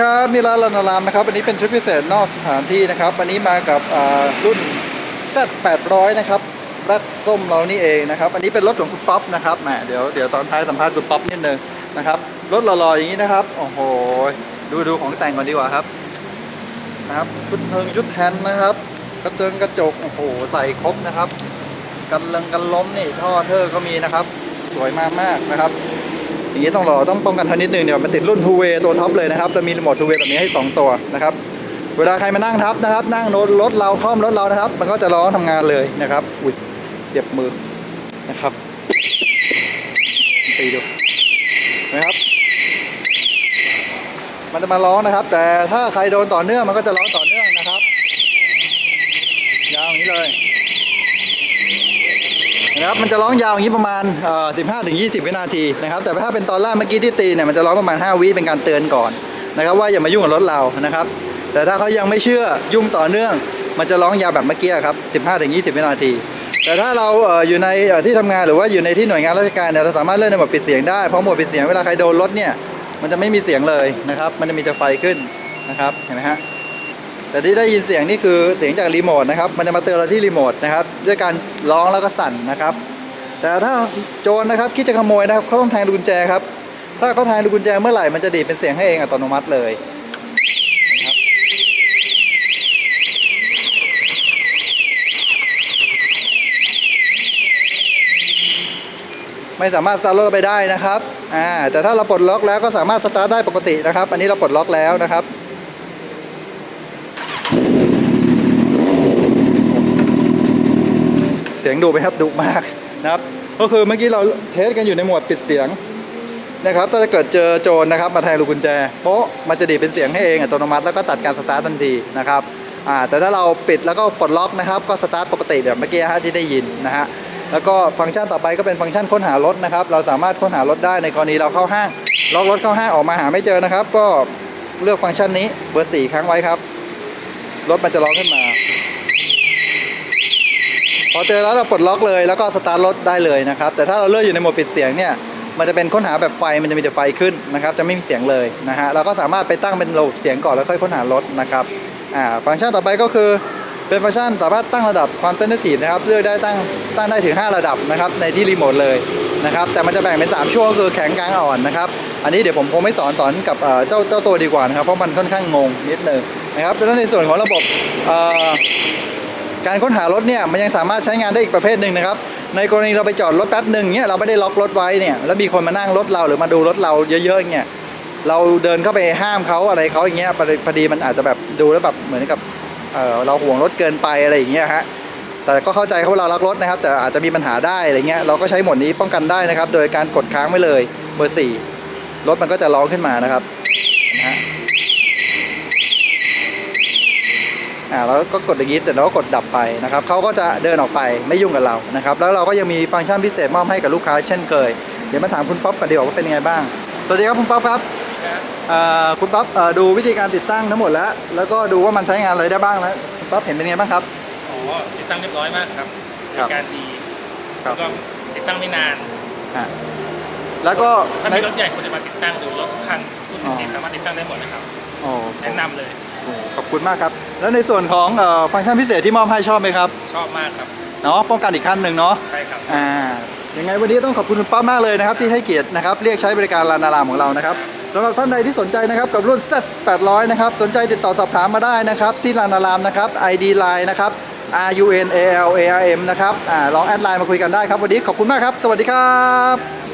ครับนี่ร้านลานารามนะครับวันนี้เป็นทริปพิเศษนอกสถานที่นะครับวันนี้มากับรุ่น Z800 นะครับรัดส้มเรานี่เองนะครับ อันนี้เป็นรถของคุณป๊อปนะครับแหมเดี๋ยวเดี๋ยวตอนท้ายสัมภาษณ์คุณป๊อปนิดนึงนะครับรถหล่อๆอย่างนี้นะครับโอ้โหดูดูของแต่งก่อนดีกว่าครับนะครับชุดเทิงชุดแทนนะครับ กระเจิงกระจกโอ้โหใส่ครบนะครับ กันเลงกันล้มนี่ท่อเทอร์ก็มีนะครับ สวยมากมากๆนะครับ อย่างนี้ต้องรอต้องป้องกันทันนิดนึงเดี๋ยวมันติดรุ่น2 way ตัวท็อปเลยนะครับจะมีรีโมท2 way แบบนี้ให้ 2 ตัวนะครับเวลาใครมานั่งทับนะครับ นั่งรถรถเราคล่อมรถเรานะครับ มันก็จะร้องทำงานเลยนะครับอุ้ยเจ็บมือนะครับตีดูนะครับ มันจะมาร้องนะครับ แต่ถ้าใครโดนต่อเนื่องมันก็จะร้องต่อเนื่องนะครับ ยาวอย่างนี้เลย นะครับมันจะร้องยาวอย่างนี้ประมาณเอ่อ15ถึง20 วินาทีนะครับแต่ถ้าเป็นตอนแรกเมื่อกี้ที่ตีเนี่ยมันจะร้องประมาณ 5 วิเป็นการเตือนก่อนนะครับว่าอย่ามายุ่งกับรถเรานะครับ แต่ถ้าเขายังไม่เชื่อยุ่งต่อเนื่อง มันจะร้องยาวแบบเมื่อกี้ครับ15ถึง20 วินาที แต่ถ้าเราเอ่ออยู่ในเอ่อที่ทำงานหรือว่าอยู่ในที่หน่วยงานราชการเนี่ยเราสามารถเลื่อนในโหมดปิดเสียงได้เพราะโหมดปิดเสียงเวลาใครโดนรถเนี่ยมันจะไม่มีเสียงเลยนะครับ มันจะมีแต่ไฟขึ้นนะครับเห็นไหมฮะ แต่ที่ได้ยินเสียงนี่คือเสียงจากรีโมทนะครับ มันจะมาเตือนเราที่รีโมทนะครับ ด้วยการร้องแล้วก็สั่นนะครับ แต่ถ้าโจรนะครับคิดจะขโมยนะครับเขาต้องแทงลูกุญแจครับ ถ้าเขาแทงลูกุญแจเมื่อไหร่มันจะดีดเป็นเสียงให้เองอัตโนมัติเลยไม่สามารถสตาร์ทรถไปได้นะครับ อ่า แต่ถ้าเราปลดล็อกแล้วก็สามารถสตาร์ทได้ปกตินะครับ อันนี้เราปลดล็อกแล้วนะครับ เสียงดุไหมครับดุมากนะครับ ก็คือเมื่อกี้เราเทสกันอยู่ในโหมดปิดเสียงนะครับ ถ้าจะเกิดเจอโจรนะครับ มาแทงลูกกุญแจโป๊ะมันจะดีเป็นเสียงให้เองอัตโนมัติแล้วก็ตัดการสตาร์ททันทีนะครับอ่าแต่ถ้าเราปิดแล้วก็ปลดล็อกนะครับ ก็สตาร์ทปกติแบบเมื่อกี้ฮะที่ได้ยินนะฮะแล้วก็ฟังก์ชันต่อไปก็เป็นฟังก์ชันค้นหารถนะครับ เราสามารถค้นหารถได้ในกรณีเราเข้าห้างล็อกรถเข้าห้างออกมาหาไม่เจอนะครับ ก็เลือกฟังก์ชันนี้เบอร์สี่ครั้งไว้ครับ รถมันจะร้องขึ้นมา อเจอแล้วเราปลดล็อกเลยแล้วก็สตาร์ทรถได้เลยนะครับ แต่ถ้าเราเลือกอยู่ในโหมดปิดเสียงเนี่ยมันจะเป็นค้นหาแบบไฟมันจะมีแต่ไฟขึ้นนะครับ จะไม่มีเสียงเลยนะฮะเราก็สามารถไปตั้งเป็นระบบเสียงก่อนแล้วค่อยค้นหารถนะครับอ่าฟังก์ชันต่อไปก็คือเป็นฟังก์ชันสามารถตั้งระดับความเซนซิทีฟนะครับเลือกได้ตั้งตั้งได้ถึง 5 ระดับนะครับในที่รีโมทเลยนะครับแต่มันจะแบ่งเป็น 3 ช่วงคือแข็งกลางอ่อนนะครับอันนี้เดี๋ยวผมคงไม่สอนสอนกับเอ่อเจ้าเจ้าตัวดีกว่านะครับเพราะมันค่อนข้างงงนิดนึงนะครับแล้วในส่วนของระบบ การค้นหารถเนี่ยมันยังสามารถใช้งานได้อีกประเภทหนึ่งนะครับ ในกรณีเราไปจอดรถแป๊บหนึ่งเนี่ยเราไม่ได้ล็อกรถไว้เนี่ยแล้วมีคนมานั่งรถเราหรือมาดูรถเราเยอะๆอย่างเงี้ยเราเดินเข้าไปห้ามเขาอะไรเขาอย่างเงี้ยพอดีมันอาจจะแบบดูแล้วแบบเหมือนกับเเราห่วงรถเกินไปอะไรอย่างเงี้ยฮะแต่ก็เข้าใจเขาเรารักรถนะครับ แต่อาจจะมีปัญหาได้อะไรเงี้ยเราก็ใช้หมดนี้ป้องกันได้นะครับ โดยการกดค้างไว้เลยเบอร์สี่รถมันก็จะร้องขึ้นมานะครับนะฮะ อ่าแล้วก็กดอย่างนี้เสร็จแล้วก็กดดับไปนะครับเขาก็จะเดินออกไปไม่ยุ่งกับเรานะครับ แล้วเราก็ยังมีฟังก์ชันพิเศษมอบให้กับลูกค้าเช่นเคย เดี๋ยวมาถามคุณป๊อปกันดีกว่าว่าเป็นยังไงบ้าง สวัสดีครับคุณป๊อปครับเอ่อคุณป๊อปเอ่อดูวิธีการติดตั้งทั้งหมดแล้ว แล้วก็ดูว่ามันใช้งานอะไรได้บ้างแล้วคุณป๊อปเห็นเป็นยังไงบ้างครับอ๋อติดตั้งเรียบร้อยมากครับครับบริการดีครับแล้วก็ติดตั้งไม่นานอ่าแล้วก็ถ้าในมีรถใหญ่ควรจะมาติดตั้งหรือรถคันผู้สิทอ๋ธิ์อสามารถติดตั้งได้หมดนะครับโอ้แนะนำเลย ขอบคุณมากครับ แล้วในส่วนของเอ่อฟังก์ชันพิเศษที่มอบให้ชอบไหมครับ ชอบมากครับ เนาะป้องกันอีกขั้นหนึ่งเนาะ ใช่ครับ อ่า ยังไงวันนี้ต้องขอบคุณคุณป้ามากเลยนะครับ ที่ให้เกียรตินะครับ เรียกใช้บริการลานารามของเรานะครับสำหรับท่านใดที่สนใจนะครับกับรุ่น Z 800นะครับ สนใจติดต่อสอบถามมาได้นะครับ ที่ลานารามนะครับ ID Line นะครับ R U N A L A R M นะครับ อ่า ลองแอดไลน์มาคุยกันได้ครับ วันนี้ขอบคุณมากครับ สวัสดีครับ